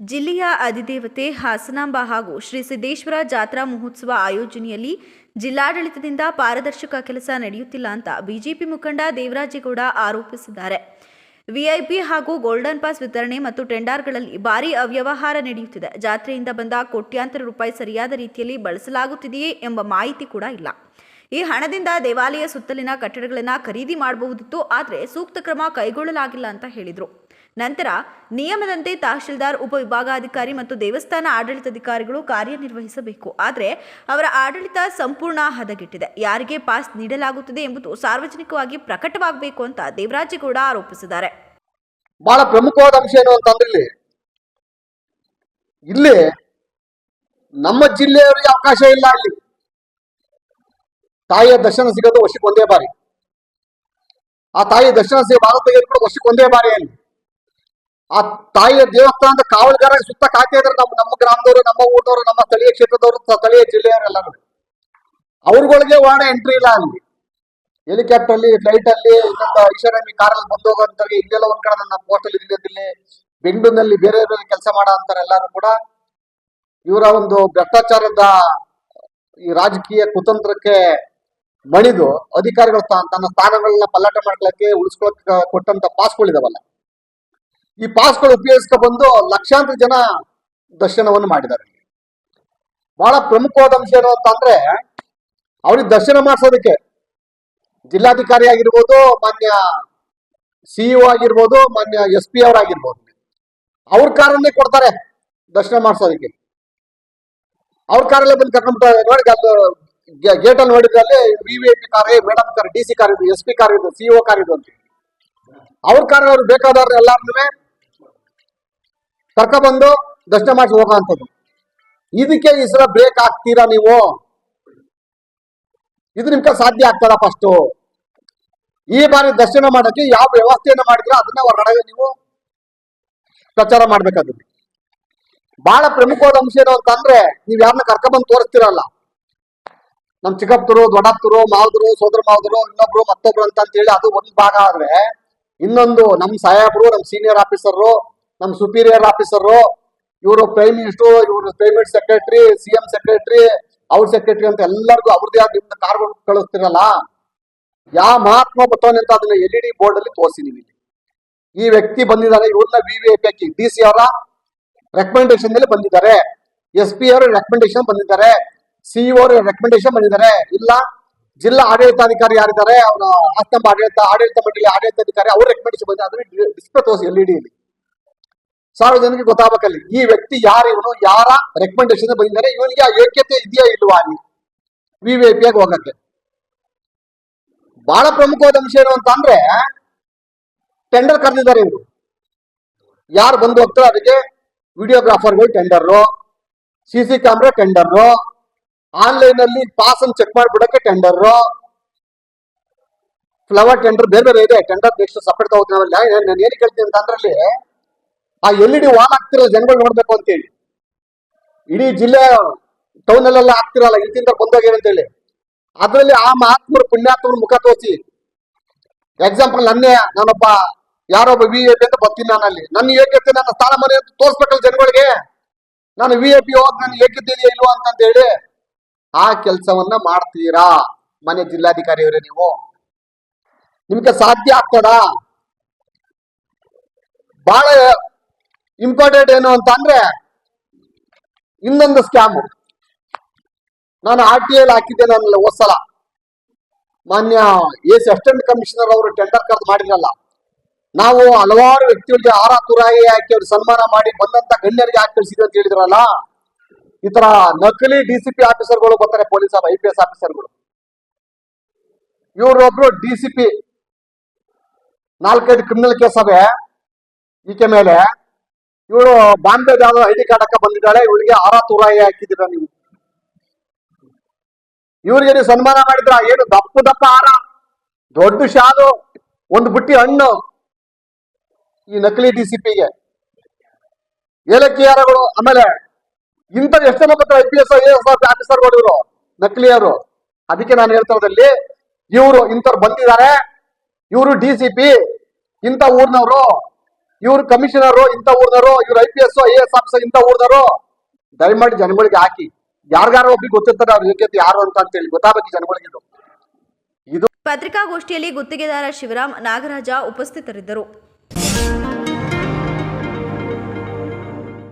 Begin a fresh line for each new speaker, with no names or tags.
ಜಿಲ್ಲೆಯ ಅಧಿದೇವತೆ ಹಾಸನಾಂಬ ಹಾಗೂ ಶ್ರೀ ಸಿದ್ದೇಶ್ವರ ಜಾತ್ರಾ ಮಹೋತ್ಸವ ಆಯೋಜನೆಯಲ್ಲಿ ಜಿಲ್ಲಾಡಳಿತದಿಂದ ಪಾರದರ್ಶಕ ಕೆಲಸ ನಡೆಯುತ್ತಿಲ್ಲ ಅಂತ ಬಿಜೆಪಿ ಮುಖಂಡ ದೇವರಾಜೇಗೌಡ ಆರೋಪಿಸಿದ್ದಾರೆ. ವಿಐಪಿ ಹಾಗೂ ಗೋಲ್ಡನ್ ಪಾಸ್ ವಿತರಣೆ ಮತ್ತು ಟೆಂಡರ್ಗಳಲ್ಲಿ ಭಾರೀ ಅವ್ಯವಹಾರ ನಡೆಯುತ್ತಿದೆ. ಜಾತ್ರೆಯಿಂದ ಬಂದ ಕೋಟ್ಯಾಂತರ ರೂಪಾಯಿ ಸರಿಯಾದ ರೀತಿಯಲ್ಲಿ ಬಳಸಲಾಗುತ್ತಿದೆಯೇ ಎಂಬ ಮಾಹಿತಿ ಕೂಡ ಇಲ್ಲ. ಈ ಹಣದಿಂದ ದೇವಾಲಯ ಸುತ್ತಲಿನ ಕಟ್ಟಡಗಳನ್ನು ಖರೀದಿ ಮಾಡಬಹುದಿತ್ತು, ಆದರೆ ಸೂಕ್ತ ಕ್ರಮ ಕೈಗೊಳ್ಳಲಾಗಿಲ್ಲ ಅಂತ ಹೇಳಿದರು. ನಂತರ ನಿಯಮದಂತೆ ತಹಶೀಲ್ದಾರ್ ಉಪವಿಭಾಗಾಧಿಕಾರಿ ಮತ್ತು ದೇವಸ್ಥಾನ ಆಡಳಿತಾಧಿಕಾರಿಗಳು ಕಾರ್ಯನಿರ್ವಹಿಸಬೇಕು. ಆದರೆ ಅವರ ಆಡಳಿತ ಸಂಪೂರ್ಣ ಹದಗೆಟ್ಟಿದೆ. ಯಾರಿಗೆ ಪಾಸ್ ನೀಡಲಾಗುತ್ತದೆ ಎಂಬುದು ಸಾರ್ವಜನಿಕವಾಗಿ ಪ್ರಕಟವಾಗಬೇಕು ಅಂತ ದೇವರಾಜೇಗೌಡ ಆರೋಪಿಸಿದ್ದಾರೆ.
ಬಹಳ ಪ್ರಮುಖವಾದ ಅಂಶ ಏನು ಅಂತಂದ್ರೆ ಇಲ್ಲಿ ನಮ್ಮ ಜಿಲ್ಲೆಯವರಿಗೆ ಅವಕಾಶ ಇಲ್ಲ ಅಲ್ಲಿ. ತಾಯಿಯ ದರ್ಶನ ಸಿಗೋದು ವರ್ಷಕ್ಕೆ ಒಂದೇ ಬಾರಿ. ಆ ತಾಯಿಯ ದರ್ಶನ ಸಿಗ ಭಾರತ ತೆಗೆದುಕೊಂಡು ವರ್ಷಕ್ಕೆ ಒಂದೇ ಬಾರಿ ಅಲ್ಲಿ. ಆ ತಾಯಿಯ ದೇವಸ್ಥಾನದ ಕಾವಲುಗಾರ ಸುತ್ತ ಕಾಯ್ತಾ ಇದ್ರೆ ನಮ್ಮ ನಮ್ಮ ಗ್ರಾಮದವರು, ನಮ್ಮ ಊಟವರು ನಮ್ಮ ಸ್ಥಳೀಯ ಕ್ಷೇತ್ರದವರು ಸ್ಥಳೀಯ ಜಿಲ್ಲೆಯವರೆಲ್ಲರೂ. ಅವ್ರಗಳಿಗೆ ವಾಹನ ಎಂಟ್ರಿ ಇಲ್ಲ ಅಲ್ಲಿ. ಹೆಲಿಕಾಪ್ಟರ್ ಅಲ್ಲಿ ಫ್ಲೈಟ್ ಅಲ್ಲಿ, ಇನ್ನೊಂದು ಐಷಾರಾಮಿ ಕಾರಲ್ಲಿ ಬಂದು ಹೋಗೋಂತಾರೆ ಇಲ್ಲೆಲ್ಲ ಒಂದ್ ಕಡೆ ನನ್ನ ಹೋಟೆಲ್ ಅಲ್ಲಿ ಇಲ್ಲಿ ಬೆಂಗಳೂರಿನಲ್ಲಿ ಬೇರೆ ಬೇರೆ ಕೆಲಸ ಮಾಡೋ ಅಂತಾರೆ ಎಲ್ಲರೂ ಕೂಡ ಇವರ ಒಂದು ಭ್ರಷ್ಟಾಚಾರದ ಈ ರಾಜಕೀಯ ಕುತಂತ್ರಕ್ಕೆ ಮಣಿದು ಅಧಿಕಾರಿಗಳು ತನ್ನ ಸ್ಥಾನಗಳನ್ನ ಪಲ್ಲಾಟ ಮಾಡ್ಲಿಕ್ಕೆ ಉಳಿಸ್ಕೊಳಕ್ ಕೊಟ್ಟಂತ ಪಾಸ್ಗಳಿದಾವಲ್ಲ ಈ ಪಾಸ್ಗಳು ಉಪಯೋಗಿಸ್ಕೊ ಬಂದು ಲಕ್ಷಾಂತರ ಜನ ದರ್ಶನವನ್ನು ಮಾಡಿದ್ದಾರೆ. ಬಹಳ ಪ್ರಮುಖವಾದ ಅಂಶ ಏನು ಅಂತ ಅಂದ್ರೆ, ಅವ್ರಿಗೆ ದರ್ಶನ ಮಾಡಿಸೋದಕ್ಕೆ ಜಿಲ್ಲಾಧಿಕಾರಿ ಆಗಿರ್ಬೋದು, ಮಾನ್ಯ ಸಿಇಒ ಆಗಿರ್ಬೋದು, ಮಾನ್ಯ ಎಸ್ ಪಿ ಅವರಾಗಿರ್ಬೋದು, ಅವ್ರ ಕಾರನ್ನೇ ಕೊಡ್ತಾರೆ ದರ್ಶನ ಮಾಡಿಸೋದಕ್ಕೆ. ಅವ್ರ ಕಾರಲ್ಲೇ ಬಂದು ಕರ್ಕೊಂಡ್ಬಿಟ್ಟು ನೋಡಿ ಗೇಟ್ ಅಲ್ಲಿ ನೋಡಿದ್ರೆ ಅಲ್ಲಿ V V I P car madam car, D C car ಇದು, ಎಸ್ ಪಿ ಕಾರ್ ಇದು ಸಿಇಒ ಕಾರ್ ಇದು ಅಂತ ಅವ್ರ ಕಾರ್ ಅವ್ರು ಬೇಕಾದವ್ರು ಎಲ್ಲಾರ್ನೂ ಕರ್ಕೊಬಂದು ದರ್ಶನ ಮಾಡಿಸಿ ಹೋಗೋ ಅಂಥದ್ದು ಇದಕ್ಕೆ ಈ ಸಲ ಬ್ರೇಕ್ ಹಾಕ್ತೀರಾ ನೀವು? ಇದು ನಿಮ್ಗೆ ಸಾಧ್ಯ ಆಗ್ತದ ಫಸ್ಟು ಈ ಬಾರಿ ದರ್ಶನ ಮಾಡಕ್ಕೆ ಯಾವ ವ್ಯವಸ್ಥೆಯನ್ನು ಮಾಡಿದ್ರೆ ಅದನ್ನ ಹೊರಗಡೆ ನೀವು ಪ್ರಚಾರ ಮಾಡ್ಬೇಕಾದ್ರೆ ಬಹಳ ಪ್ರಮುಖವಾದ ಅಂಶ ಏನು ಅಂತಂದ್ರೆ ನೀವ್ ಯಾರನ್ನ ಕರ್ಕೊಂಡ್ಬಂದು ತೋರಿಸ್ತಿರಲ್ಲ. ನಮ್ ಚಿಕ್ಕಪ್ಪರು, ದೊಡ್ಡಪ್ಪರು ಮಾವದರು ಸೋದರ ಮಾವದರು ಇನ್ನೊಬ್ರು ಮತ್ತೊಬ್ರು ಅಂತ ಹೇಳಿ ಅದು ಒಂದ್ ಭಾಗ ಆದ್ರೆ ಇನ್ನೊಂದು ನಮ್ ಸಾಹೇಬ್ರು ನಮ್ ಸೀನಿಯರ್ ಆಫೀಸರು ನಮ್ ಸುಪೀರಿಯರ್ ಆಫೀಸರು ಇವರು ಪ್ರೈಮ್ ಮಿನಿಸ್ಟರ್ ಇವರು private secretary C M secretary ಅವ್ರ ಸೆಕ್ರೆಟರಿ ಅಂತ ಎಲ್ಲರಿಗೂ ಅವ್ರದೇ ಆದ ನಿಮ್ದು ಕಾರ್ಗಳು ಕಳಿಸ್ತಿರಲ್ಲ ಯಾವ ಮಹಾತ್ಮ ಬರ್ತಾನೆ ಅಂತ ಅದನ್ನ ಎಲ್ ಇ ಡಿ ಬೋರ್ಡ್ ಅಲ್ಲಿ ತೋರಿಸಿ ನೀವು. ಈ ವ್ಯಕ್ತಿ ಬಂದಿದ್ದಾರೆ ಇವ್ರನ್ನ V V I D C ಅವರ ರೆಕಮೆಂಡೇಶನ್ ಮೇಲೆ ಬಂದಿದ್ದಾರೆ. ಎಸ್ ಪಿ ಅವರ ರೆಕಮೆಂಡೇಶನ್ ಬಂದಿದ್ದಾರೆ. ಸಿಇಒ ಅವರ ರೆಕಮೆಂಡೇಶನ್ ಬಂದಿದ್ದಾರೆ. ಇಲ್ಲ, ಜಿಲ್ಲಾ ಆಡಳಿತಾಧಿಕಾರಿ ಯಾರಿದ್ದಾರೆ, ಅವರ ಆಸ್ತಂಭ ಆಡಳಿತ ಆಡಳಿತ ಮಂಡಳಿ ಆಡಳಿತಾಧಿಕಾರಿ ಅವ್ರ ರೆಕಮೆಂಡೇಶನ್ ಬಂದಿದೆ. ಅದನ್ನ ಡಿಸ್ಪ್ಲೇ ತೋರಿಸಿ ಎಲ್ ಇ ಡಿ ಜನಕ್ಕೆ ಗೊತ್ತಾಗಬೇಕಲ್ಲಿ ಈ ವ್ಯಕ್ತಿ ಯಾರು ಇವನು ಯಾರ ರೆಕಮೆಂಡೇಶನ್ ಬಂದಿದ್ದಾರೆ, ಇವನಿಗೆ ಆ ಯೋಗ್ಯತೆ ಇದೆಯಾ ಇಲ್ವಾ ಅಲ್ಲಿ? ವಿ ವಿ ಹೋಗಕ್ಕೆ. ಬಹಳ ಪ್ರಮುಖವಾದ ಅಂಶ ಏನು ಅಂತ ಅಂದ್ರೆ ಟೆಂಡರ್ ಕರೆದಿದ್ದಾರೆ ಇವರು. ಯಾರು ಬಂದು ಹೋಗ್ತಾರೆ ಅದಕ್ಕೆ ವಿಡಿಯೋಗ್ರಾಫರ್ಗಳು tender C C camera tender online ಅಲ್ಲಿ ಪಾಸ್ ಅನ್ನು ಚೆಕ್ ಮಾಡಿಬಿಡಕ್ಕೆ ಟೆಂಡರು ಫ್ಲವರ್ ಟೆಂಡರ್ ಬೇರೆ ಬೇರೆ ಇದೆ. ಟೆಂಡರ್ ನೆಕ್ಸ್ಟ್ ಸಪರೇಟ್ ತಗೋತೀನಿ. ನಾನು ಏನು ಕೇಳ್ತೀನಿ ಅಂತ ಅಂದ್ರಲ್ಲಿ ಆ ಎಲ್ ಇ ಡಿ ವಾಲ್ ಆಗ್ತಿರೋ ಜನಗಳು ನೋಡ್ಬೇಕು ಅಂತೇಳಿ. ಇಡೀ ಜಿಲ್ಲೆ ಟೌನ್ ಅಲ್ಲೆಲ್ಲ ಆಗ್ತಿರಲ್ಲ ಇಂತಿಂದ ಏನಂತ ಅಂತೇಳಿ. ಅದರಲ್ಲಿ ಆ ಮಹಾತ್ಮರು, ಪುಣ್ಯಾತ್ಮರ ಮುಖ ತೋರಿಸಿ. ಎಕ್ಸಾಂಪಲ್ ನನ್ನೇ ನಾನೊಬ್ಬ, ಯಾರೊಬ್ಬ ವಿ ಎ ಪಿ ಅಂತ ಬರ್ತೀನಿ ನಾನು ಅಲ್ಲಿ. ನನ್ನ ಯೋಗ್ಯತೆ, ನನ್ನ ಸ್ಥಾನ, ಮನೆ ಅಂತ ತೋರಿಸ್ಬೇಕಲ್ಲ ಜನಗಳಿಗೆ. ನಾನು ವಿ ಎ ಪಿ ಹೋಗಿ ಯೋಗ್ಯತೆ ಇದೆಯಾ ಇಲ್ವಾ ಅಂತ ಹೇಳಿ ಆ ಕೆಲಸವನ್ನ ಮಾಡ್ತೀರಾ, ಮನೆ ಜಿಲ್ಲಾಧಿಕಾರಿಯವರೇ ನೀವು? ನಿಮ್ಗೆ ಸಾಧ್ಯ ಆಗ್ತದ? ಬಹಳ ಇಂಪಾರ್ಟೆಂಟ್ ಏನು ಅಂತ ಅಂದ್ರೆ ಇನ್ನೊಂದು ಸ್ಕ್ಯಾಮ್ ನಾನು ಆರ್ ಟಿ ಎಲ್ ಹಾಕಿದ್ದೆ ನಾನು ಹೋದ್ಸಲ. ಮಾನ್ಯ ಎಸ್ ಅಸಿಸ್ಟೆಂಟ್ ಕಮಿಷನರ್ ಅವರು ಟೆಂಡರ್ ಕರೆದು ಮಾಡಿದ್ರಲ್ಲ, ನಾವು ಹಲವಾರು ವ್ಯಕ್ತಿಗಳಿಗೆ ಆರ ತುರಾಯಿ ಹಾಕಿ ಅವ್ರಿಗೆ ಸನ್ಮಾನ ಮಾಡಿ ಬಂದಂತ ಗಣ್ಯರಿಗೆ ಹಾಕಿ ಕಳಿಸಿದ್ವಿ ಅಂತ ಹೇಳಿದ್ರಲ್ಲ, ಈ ತರ ನಕಲಿ ಡಿ ಸಿ ಪಿ ಆಫೀಸರ್ಗಳು ಬರ್ತಾರೆ ಪೊಲೀಸ್ ಐ ಪಿ ಎಸ್ ಆಫೀಸರ್ಗಳು. ಇವ್ರೊಬ್ರು ಡಿ ಸಿ ಪಿ ನಾಲ್ಕೈದು ಕ್ರಿಮಿನಲ್ ಕೇಸ್ ಅವೆ, ಈಕೆ ಮೇಲೆ ಇವಳು Bombay ID I D card ಬಂದಿದ್ದಾಳೆ, ಇವಳಿಗೆ ಆರ ತುರಾಯಿ ಹಾಕಿದಿರ ನೀವು. ಇವ್ರಿಗೆ ನೀವು ಸನ್ಮಾನ ಮಾಡಿದ್ರ ಏನು ದಪ್ಪ ದಪ್ಪ ಆರ ದೊಡ್ಡ ಶಾಲು, ಒಂದು ಬುಟ್ಟಿ ಹಣ್ಣು ಈ ನಕಲಿ ಡಿ ಸಿ ಪಿಗೆ. ಏಲಕ್ಕಿ ಹಾರಗಳು, ಆಮೇಲೆ ಇಂಥ ಎಷ್ಟು ಜನ ಬರ್ತಾರೆ I P S I S ಆಫೀಸರ್ಗಳು ಇವರು, ನಕಲಿಯರು. ಅದಕ್ಕೆ ನಾನು ಹೇಳ್ತಾ ಇರೋದಲ್ಲಿ, ಇವರು ಇಂಥವ್ರು ಬಂದಿದ್ದಾರೆ, ಇವರು ಡಿ ಸಿ ಪಿ, ಇಂಥ ಊರ್ನವರು ಇವ್ರು ಕಮಿಷನರು, ಇಂಥ ಊರ್ದಾರು ಇವ್ರು I P S I S officer ಇಂಥ ಊರ್ದಾರು ದಯಮಾಡಿ ಜನಗಳಿಗೆ ಹಾಕಿ. ಯಾರಿಗಾರ ಒಬ್ರಿಗೆ ಗೊತ್ತಿರ್ತಾರೆ ಅವ್ರ ಯೋಗ್ಯತೆ ಯಾರು ಅಂತ ಹೇಳಿ ಗೊತ್ತಾಗಬೇಕು ಜನಗಳಿಗೆ ಇದು
ಪತ್ರಿಕಾಗೋಷ್ಠಿಯಲ್ಲಿ ಗುತ್ತಿಗೆದಾರ ಶಿವರಾಮ್ ನಾಗರಾಜ ಉಪಸ್ಥಿತರಿದ್ದರು.